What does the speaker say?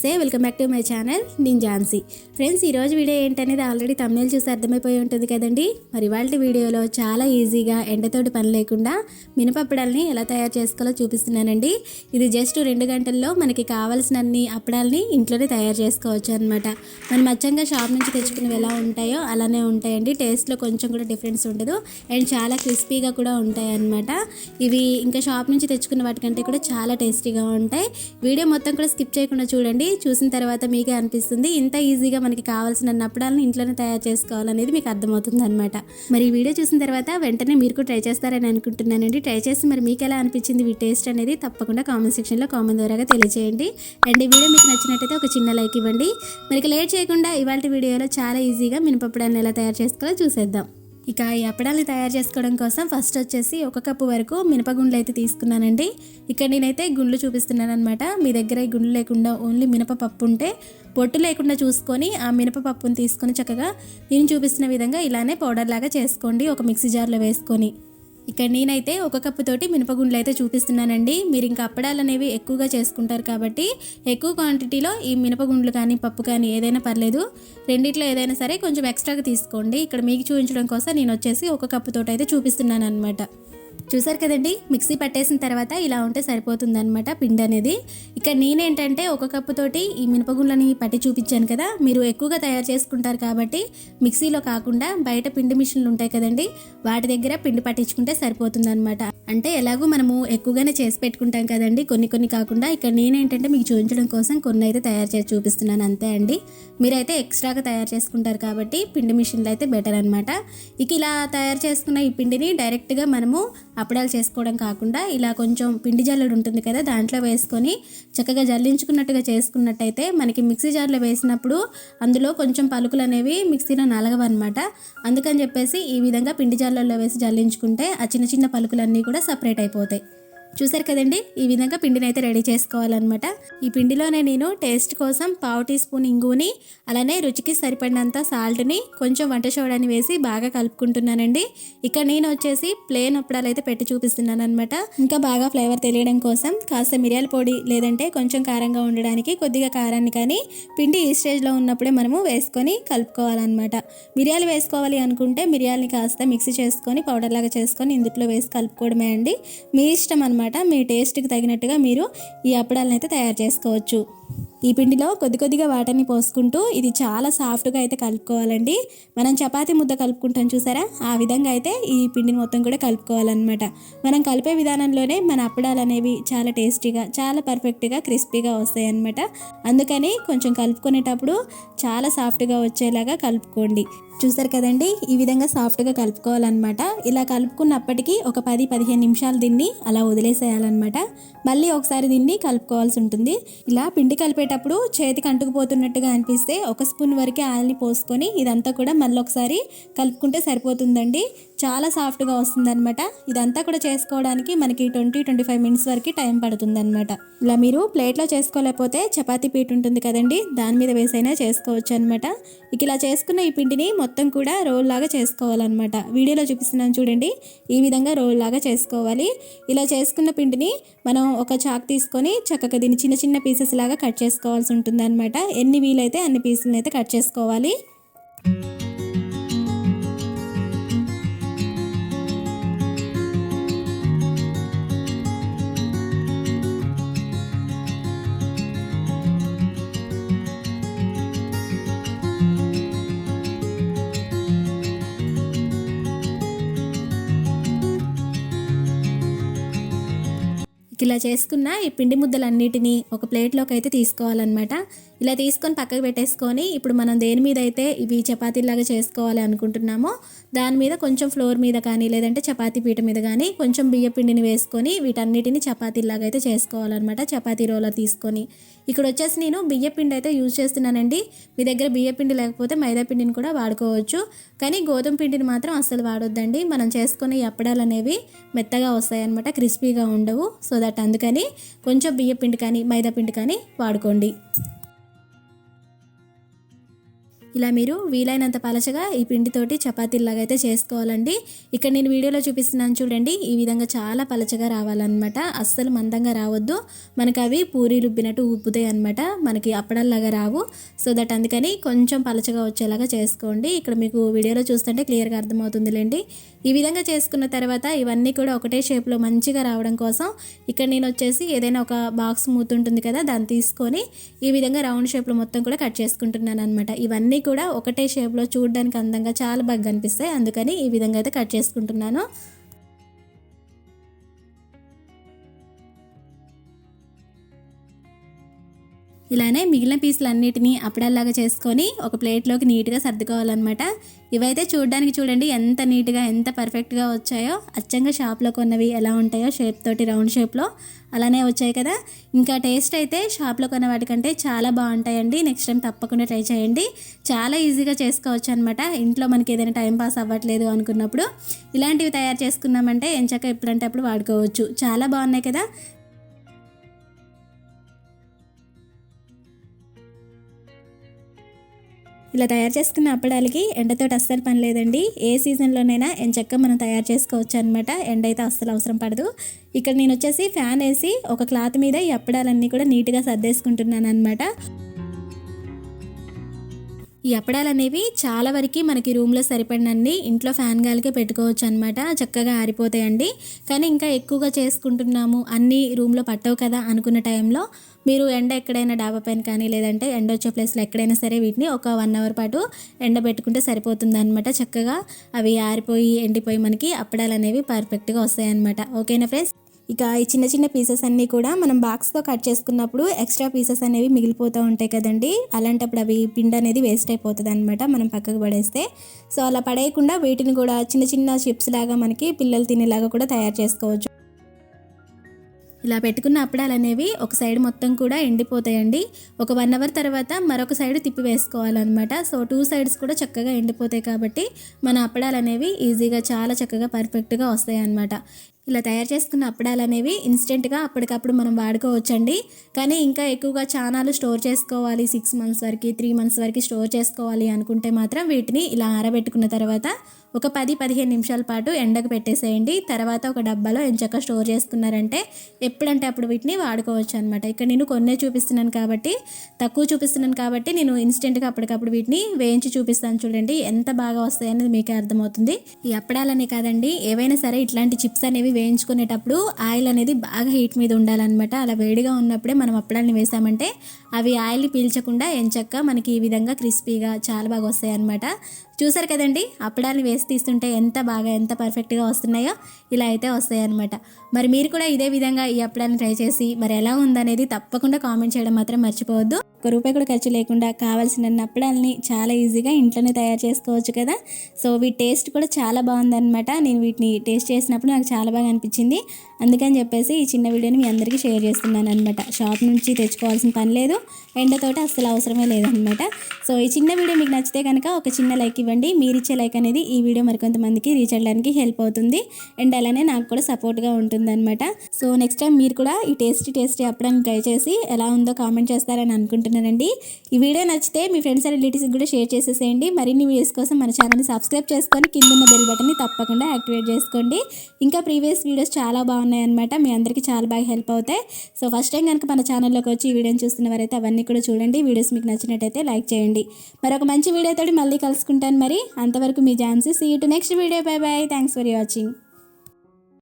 నమస్తే welcome back to my channel నేను Jhansi. Friends ఈరోజు వీడియో ఏంటనేది ఆల్రెడీ తమిళ చూసి అర్థమైపోయి ఉంటుంది కదండి. మరి వాళ్ళ వీడియోలో చాలా ఈజీగా ఎండతోటి పని లేకుండా మినపప్పడాలని ఎలా తయారు చేసుకోవాలో చూపిస్తున్నానండి. ఇది జస్ట్ రెండు గంటల్లో మనకి కావాల్సిన అన్ని అప్పడాలని ఇంట్లోనే తయారు చేసుకోవచ్చు అనమాట మనం మచ్చంగా షాప్ నుంచి తెచ్చుకునేవి ఎలా ఉంటాయో అలానే ఉంటాయండి. టేస్ట్లో కొంచెం కూడా డిఫరెన్స్ ఉండదు. అండ్ చాలా క్రిస్పీగా కూడా ఉంటాయి అనమాట ఇవి ఇంకా షాప్ నుంచి తెచ్చుకున్న వాటికంటే కూడా చాలా టేస్టీగా ఉంటాయి. వీడియో మొత్తం కూడా స్కిప్ చేయకుండా చూడండి. చూసిన తర్వాత మీకే అనిపిస్తుంది ఇంత ఈజీగా మనకి కావాల్సిన నప్పడాలను ఇంట్లోనే తయారు చేసుకోవాలనేది మీకు అర్థమవుతుంది అనమాట మరి ఈ వీడియో చూసిన తర్వాత వెంటనే మీరు కూడా ట్రై చేస్తారని అనుకుంటున్నానండి. ట్రై చేసి మరి మీకు ఎలా అనిపించింది మీ టేస్ట్ అనేది తప్పకుండా కామెంట్ సెక్షన్లో కామెంట్ ద్వారా తెలియజేయండి అండ్ ఈ వీడియో మీకు నచ్చినట్టయితే ఒక చిన్న లైక్ ఇవ్వండి. మరి లేట్ చేయకుండా ఇవాళ వీడియోలో చాలా ఈజీగా మినపప్పుడాన్ని ఎలా తయారు చేసుకోవాలో చూసేద్దాం. ఇక ఈ అప్పడాలు తయారు చేసుకోవడం కోసం ఫస్ట్ వచ్చేసి ఒక కప్పు వరకు మినపగుండ్లు అయితే తీసుకున్నానండి. ఇక్కడ నేనైతే గుండ్లు చూపిస్తున్నాను అనమాట మీ దగ్గర ఈ గుండ్లు లేకుండా ఓన్లీ మినపపప్పు ఉంటే పొట్టు లేకుండా చూసుకొని ఆ మినపపప్పును తీసుకొని చక్కగా నేను చూపిస్తున్న విధంగా ఇలానే పౌడర్ లాగా చేసుకోండి. ఒక మిక్సీ జార్లో వేసుకొని. ఇక్కడ నేనైతే ఒక కప్పు తోటి మినపగుండ్లు అయితే చూపిస్తున్నానండి. మీరు ఇంకా అప్పడాలు అనేవి ఎక్కువగా చేసుకుంటారు కాబట్టి ఎక్కువ క్వాంటిటీలో ఈ మినపగుండ్లు కానీ పప్పు కానీ ఏదైనా పర్లేదు. రెండిట్లో ఏదైనా సరే కొంచెం ఎక్స్ట్రాగా తీసుకోండి. ఇక్కడ మీకు చూపించడం కోసం నేను వచ్చేసి ఒక కప్పు తోటి అయితే చూపిస్తున్నాను అనమాట చూసారు కదండి? మిక్సీ పట్టేసిన తర్వాత ఇలా ఉంటే సరిపోతుందనమాట పిండి అనేది. ఇక్కడ నేనేంటంటే ఒక కప్పు తోటి ఈ మినపగుండ్లని పట్టి చూపించాను కదా మీరు ఎక్కువగా తయారు చేసుకుంటారు కాబట్టి మిక్సీలో కాకుండా బయట పిండి మిషన్లు ఉంటాయి కదండి వాటి దగ్గర పిండి పట్టించుకుంటే సరిపోతుందనమాట అంటే ఎలాగో మనము ఎక్కువగానే చేసి పెట్టుకుంటాం కదండి కొన్ని కొన్ని కాకుండా. ఇక్కడ నేనేంటంటే మీకు చూపించడం కోసం కొన్ని అయితే తయారు చేసి చూపిస్తున్నాను అంతే అండి. మీరైతే ఎక్స్ట్రాగా తయారు చేసుకుంటారు కాబట్టి పిండి మిషన్లు అయితే బెటర్ అనమాట ఇక ఇలా తయారు చేసుకున్న ఈ పిండిని డైరెక్ట్గా మనము అప్పడాలు చేసుకోవడం కాకుండా ఇలా కొంచెం పిండి జల్లెడు ఉంటుంది కదా దాంట్లో వేసుకొని చక్కగా జల్లించుకున్నట్టుగా చేసుకున్నట్టయితే మనకి మిక్సీ జార్లో వేసినప్పుడు అందులో కొంచెం పలుకులు అనేవి మిక్సీలో నలగవన్నమాట. అందుకని చెప్పేసి ఈ విధంగా పిండి జార్లలో వేసి జల్లించుకుంటే ఆ చిన్న చిన్న పలుకులన్నీ కూడా సపరేట్ అయిపోతాయి. చూసారు కదండి? ఈ విధంగా పిండిని అయితే రెడీ చేసుకోవాలన్నమాట. ఈ పిండిలోనే నేను టేస్ట్ కోసం పావు టీ స్పూన్ ఇంగుని అలానే రుచికి సరిపడినంత సాల్ట్ని కొంచెం వంట సోడాని వేసి బాగా కలుపుకుంటున్నానండి. ఇక్కడ నేను వచ్చేసి ప్లేన్ అప్పడాలు అయితే పెట్టి చూపిస్తున్నాను అనమాట ఇంకా బాగా ఫ్లేవర్ తెలియడం కోసం కాస్త మిరియాల పొడి లేదంటే కొంచెం కారంగా ఉండడానికి కొద్దిగా కారాన్ని కానీ పిండి ఈ స్టేజ్లో ఉన్నప్పుడే మనము వేసుకొని కలుపుకోవాలన్నమాట. మిరియాలు వేసుకోవాలి అనుకుంటే మిరియాలని కాస్త మిక్సీ చేసుకొని పౌడర్ లాగా చేసుకొని ఇందులో వేసి కలుపుకోవడమే అండి. మీ ఇష్టం అనమాట మీ టేస్ట్కి తగినట్టుగా మీరు ఈ అప్పడాలను అయితే తయారు చేసుకోవచ్చు. ఈ పిండిలో కొద్ది కొద్దిగా వాటర్ని పోసుకుంటూ ఇది చాలా సాఫ్ట్గా అయితే కలుపుకోవాలండి. మనం చపాతీ ముద్ద కలుపుకుంటాం చూసారా? ఆ విధంగా అయితే ఈ పిండిని మొత్తం కూడా కలుపుకోవాలన్నమాట. మనం కలిపే విధానంలోనే మన అప్పడాలు అనేవి చాలా టేస్టీగా చాలా పర్ఫెక్ట్గా క్రిస్పీగా వస్తాయి అన్నమాట అందుకని కొంచెం కలుపుకునేటప్పుడు చాలా సాఫ్ట్గా వచ్చేలాగా కలుపుకోండి. చూసారు కదండి? ఈ విధంగా సాఫ్ట్గా కలుపుకోవాలన్నమాట. ఇలా కలుపుకున్నప్పటికీ ఒక పది పదిహేను నిమిషాలు దీన్ని అలా వదిలేసేయాలన్నమాట. మళ్ళీ ఒకసారి దీన్ని కలుపుకోవాల్సి ఉంటుంది. ఇలా పిండి కలిపేటప్పుడు చేతికి అంటుకుపోతున్నట్టుగా అనిపిస్తే ఒక స్పూన్ వరకే ఆయిల్ని పోసుకొని ఇదంతా కూడా మళ్ళీ ఒకసారి కలుపుకుంటే సరిపోతుందండి. చాలా సాఫ్ట్గా వస్తుందనమాట ఇదంతా కూడా చేసుకోవడానికి మనకి ట్వంటీ ట్వంటీ ఫైవ్ మినిట్స్ వరకు టైం పడుతుందన్నమాట. ఇలా మీరు ప్లేట్లో చేసుకోలేకపోతే చపాతీ పీట్ ఉంటుంది కదండి దాని మీద వేసైనా చేసుకోవచ్చు అనమాట ఇక ఇలా చేసుకున్న ఈ పిండిని మొత్తం కూడా రోల్ లాగా చేసుకోవాలన్నమాట. వీడియోలో చూపిస్తున్నాను చూడండి ఈ విధంగా రోల్ లాగా చేసుకోవాలి. ఇలా చేసుకున్న పిండిని మనం ఒక చాక్ తీసుకొని చక్కగా దీన్ని చిన్న చిన్న పీసెస్ లాగా కట్ చేసుకోవాల్సి ఉంటుంది అనమాట ఎన్ని వీలైతే అన్ని పీసులను అయితే కట్ చేసుకోవాలి. ఇలా చేసుకున్న ఈ పిండి ముద్దలన్నిటినీ ఒక ప్లేట్లోకి అయితే తీసుకోవాలన్నమాట. ఇలా తీసుకొని పక్కకు పెట్టేసుకొని ఇప్పుడు మనం దేని మీద అయితే ఇవి చపాతీలాగా చేసుకోవాలి అనుకుంటున్నామో దాని మీద కొంచెం ఫ్లోర్ మీద కానీ లేదంటే చపాతీ పీట మీద కానీ కొంచెం బియ్య పిండిని వేసుకొని వీటన్నిటిని చపాతీలాగా అయితే చేసుకోవాలన్నమాట చపాతీ రోలర్ తీసుకొని. ఇక్కడ వచ్చేసి నేను బియ్య పిండి అయితే యూజ్ చేస్తున్నానండి. మీ దగ్గర బియ్య పిండి లేకపోతే మైదా పిండిని కూడా వాడుకోవచ్చు. కానీ గోధుమ పిండిని మాత్రం అస్సలు వాడొద్దండి. మనం చేసుకునే అప్పడాలు అనేవి మెత్తగా వస్తాయన్నమాట క్రిస్పీగా ఉండవు. సో దట్ అందుకని కొంచెం బియ్య పిండి కానీ మైదా పిండి కానీ వాడుకోండి. ఇలా మీరు వీలైనంత పలచగా ఈ పిండితోటి చపాతీలాగా అయితే చేసుకోవాలండి. ఇక్కడ నేను వీడియోలో చూపిస్తున్నాను చూడండి ఈ విధంగా చాలా పలచగా రావాలన్నమాట. అస్సలు మందంగా రావద్దు. మనకి అవి పూరీలుబ్బినట్టు ఉబ్బుతాయి అనమాట మనకి అప్పడల్లాగా రావు. సో దట్ అందుకని కొంచెం పలచగా వచ్చేలాగా చేసుకోండి. ఇక్కడ మీకు వీడియోలో చూస్తుంటే క్లియర్గా అర్థమవుతుందిలేండి. ఈ విధంగా చేసుకున్న తర్వాత ఇవన్నీ కూడా ఒకటే షేప్లో మంచిగా రావడం కోసం ఇక్కడ నేను వచ్చేసి ఏదైనా ఒక బాక్స్ మూతుంటుంది కదా దాన్ని తీసుకొని ఈ విధంగా రౌండ్ షేప్లో మొత్తం కూడా కట్ చేసుకుంటున్నాను అనమాట ఇవన్నీ కూడా ఒకటే షేప్లో చూడడానికి అందంగా చాలా బాగా కనిపిస్తాయి. అందుకని ఈ విధంగా అయితే కట్ చేసుకుంటున్నాను. ఇలానే మిగిలిన పీసులు అన్నిటినీ చేసుకొని ఒక ప్లేట్లోకి నీట్గా సర్దుకోవాలన్నమాట. ఇవైతే చూడడానికి చూడండి ఎంత నీట్గా ఎంత పర్ఫెక్ట్గా వచ్చాయో అచ్చంగా షాప్లో కొన్నవి ఎలా ఉంటాయో షేప్ తోటి రౌండ్ షేప్లో అలానే వచ్చాయి కదా. ఇంకా టేస్ట్ అయితే షాప్లో కొన్న వాటికంటే చాలా బాగుంటాయండి. నెక్స్ట్ టైం తప్పకుండా ట్రై చేయండి. చాలా ఈజీగా చేసుకోవచ్చు అనమాట ఇంట్లో మనకి ఏదైనా టైం పాస్ అవ్వట్లేదు అనుకున్నప్పుడు ఇలాంటివి తయారు చేసుకున్నామంటే ఎంచక్క ఎప్పుడంటే అప్పుడు వాడుకోవచ్చు. చాలా బాగున్నాయి కదా. ఇలా తయారు చేసుకున్న అప్పడాలకి ఎండతోటి అస్సలు పని లేదండి. ఏ సీజన్లోనైనా ఎంచక్క మనం తయారు చేసుకోవచ్చు అనమాట ఎండ అయితే అస్సలు అవసరం పడదు. ఇక్కడ నేను వచ్చేసి ఫ్యాన్ వేసి ఒక క్లాత్ మీద ఈ అప్పడాలన్నీ కూడా నీట్గా సర్దేసుకుంటున్నాను అనమాట ఈ అప్పడాలు అనేవి చాలా వరకు మనకి రూమ్లో సరిపడినన్ని ఇంట్లో ఫ్యాన్ గాలికే పెట్టుకోవచ్చు అనమాట చక్కగా ఆరిపోతాయండి. కానీ ఇంకా ఎక్కువగా చేసుకుంటున్నాము అన్నీ రూమ్లో పట్టవు కదా అనుకున్న టైంలో మీరు ఎండ ఎక్కడైనా డాబా పైన కానీ లేదంటే ఎండ వచ్చే ప్లేస్లో ఎక్కడైనా సరే వీటిని ఒక వన్ అవర్ పాటు ఎండ పెట్టుకుంటే సరిపోతుంది అనమాట చక్కగా అవి ఆరిపోయి ఎండిపోయి మనకి అప్పడాలు అనేవి పర్ఫెక్ట్గా వస్తాయి అనమాట ఓకేనా ఫ్రెండ్స్? ఇక ఈ చిన్న చిన్న పీసెస్ అన్నీ కూడా మనం బాక్స్తో కట్ చేసుకున్నప్పుడు ఎక్స్ట్రా పీసెస్ అనేవి మిగిలిపోతూ ఉంటాయి కదండి. అలాంటప్పుడు అవి పిండి అనేది వేస్ట్ అయిపోతుంది అనమాట మనం పక్కకు పడేస్తే. సో అలా పడేయకుండా వీటిని కూడా చిన్న చిన్న చిప్స్ లాగా మనకి పిల్లలు తినేలాగా కూడా తయారు చేసుకోవచ్చు. ఇలా పెట్టుకున్న అప్పడాలు అనేవి ఒక సైడ్ మొత్తం కూడా ఎండిపోతాయండి. ఒక వన్ అవర్ తర్వాత మరొక సైడ్ తిప్పి వేసుకోవాలన్నమాట. సో టూ సైడ్స్ కూడా చక్కగా ఎండిపోతాయి కాబట్టి మన అప్పడాలు అనేవి ఈజీగా చాలా చక్కగా పర్ఫెక్ట్గా వస్తాయి అన్నమాట ఇలా తయారు చేసుకున్న అప్పడాలు అనేవి ఇన్స్టెంట్గా అప్పటికప్పుడు మనం వాడుకోవచ్చండి. కానీ ఇంకా ఎక్కువగా చానాలు స్టోర్ చేసుకోవాలి. సిక్స్ మంత్స్ వరకు త్రీ మంత్స్ వరకు స్టోర్ చేసుకోవాలి అనుకుంటే మాత్రం వీటిని ఇలా ఆరబెట్టుకున్న తర్వాత ఒక పది పదిహేను నిమిషాల పాటు ఎండకు పెట్టేసేయండి. తర్వాత ఒక డబ్బాలో ఎంచక్క స్టోర్ చేసుకున్నారంటే ఎప్పుడంటే అప్పుడు వీటిని వాడుకోవచ్చు అనమాట ఇక్కడ నేను కొన్నే చూపిస్తున్నాను కాబట్టి తక్కువ చూపిస్తున్నాను కాబట్టి నేను ఇన్స్టెంట్గా అప్పటికప్పుడు వీటిని వేయించి చూపిస్తాను చూడండి ఎంత బాగా వస్తాయి అనేది మీకే అర్థమవుతుంది. ఈ అప్పడాలనే కాదండి ఏవైనా సరే ఇట్లాంటి చిప్స్ అనేవి వేయించుకునేటప్పుడు ఆయిల్ అనేది బాగా హీట్ మీద ఉండాలన్నమాట. అలా వేడిగా ఉన్నప్పుడే మనం అప్పడాన్ని వేసామంటే అవి ఆయిల్ని పీల్చకుండా ఎంచక్క మనకి ఈ విధంగా క్రిస్పీగా చాలా బాగా వస్తాయి అనమాట చూసారు కదండి అప్పడాన్ని వేసి తీస్తుంటే ఎంత బాగా ఎంత పర్ఫెక్ట్గా వస్తున్నాయో ఇలా అయితే వస్తాయి అనమాట మరి మీరు కూడా ఇదే విధంగా ఈ అప్పడాలను ట్రై చేసి మరి ఎలా ఉందనేది తప్పకుండా కామెంట్ చేయడం మాత్రం మర్చిపోవద్దు. ఒక రూపాయి కూడా ఖర్చు లేకుండా కావాల్సిన అప్పడాలని చాలా ఈజీగా ఇంట్లోనే తయారు చేసుకోవచ్చు కదా. సో వీటి టేస్ట్ కూడా చాలా బాగుందన్నమాట. నేను వీటిని టేస్ట్ చేసినప్పుడు నాకు చాలా బాగా అనిపించింది. అందుకని చెప్పేసి ఈ చిన్న వీడియోని మీ అందరికీ షేర్ చేస్తున్నాను అనమాట షాప్ నుంచి తెచ్చుకోవాల్సిన పని లేదు. ఎండతోటి అస్సలు అవసరమే లేదనమాట సో ఈ చిన్న వీడియో మీకు నచ్చితే కనుక ఒక చిన్న లైక్ ఇవ్వండి. మీరు ఇచ్చే లైక్ అనేది ఈ వీడియో మరికొంతమందికి రీచ్ అవ్వడానికి హెల్ప్ అవుతుంది. అండ్ అలానే నాకు కూడా సపోర్ట్గా ఉంటుందన్నమాట. సో నెక్స్ట్ టైం మీరు కూడా ఈ టేస్టీ టేస్టీ అప్పడానికి ట్రై చేసి ఎలా ఉందో కామెంట్ చేస్తారని అనుకుంటున్నాను. అనుకుంటున్నానండి. ఈ వీడియో నచ్చితే మీ ఫ్రెండ్స్ అండ్ రిలేటివ్స్కి కూడా షేర్ చేసేసేయండి. మరిన్ని వీడియోస్ కోసం మన ఛానల్ని సబ్స్క్రైబ్ చేసుకొని కింద ఉన్న బెల్ బటన్ని తప్పకుండా యాక్టివేట్ చేసుకోండి. ఇంకా ప్రీవియస్ వీడియోస్ చాలా బాగున్నాయన్నమాట మీ అందరికీ చాలా బాగా హెల్ప్ అవుతాయి. సో ఫస్ట్ టైం కనుక మన ఛానల్లోకి వచ్చి ఈ వీడియోని చూస్తున్న వారైతే అవన్నీ కూడా చూడండి. వీడియోస్ మీకు నచ్చినట్టయితే లైక్ చేయండి. మరొక మంచి వీడియోతో మళ్ళీ కలుసుకుంటాను మరి. అంతవరకు మీ Jhansi. See to next video bye bye thanks for watching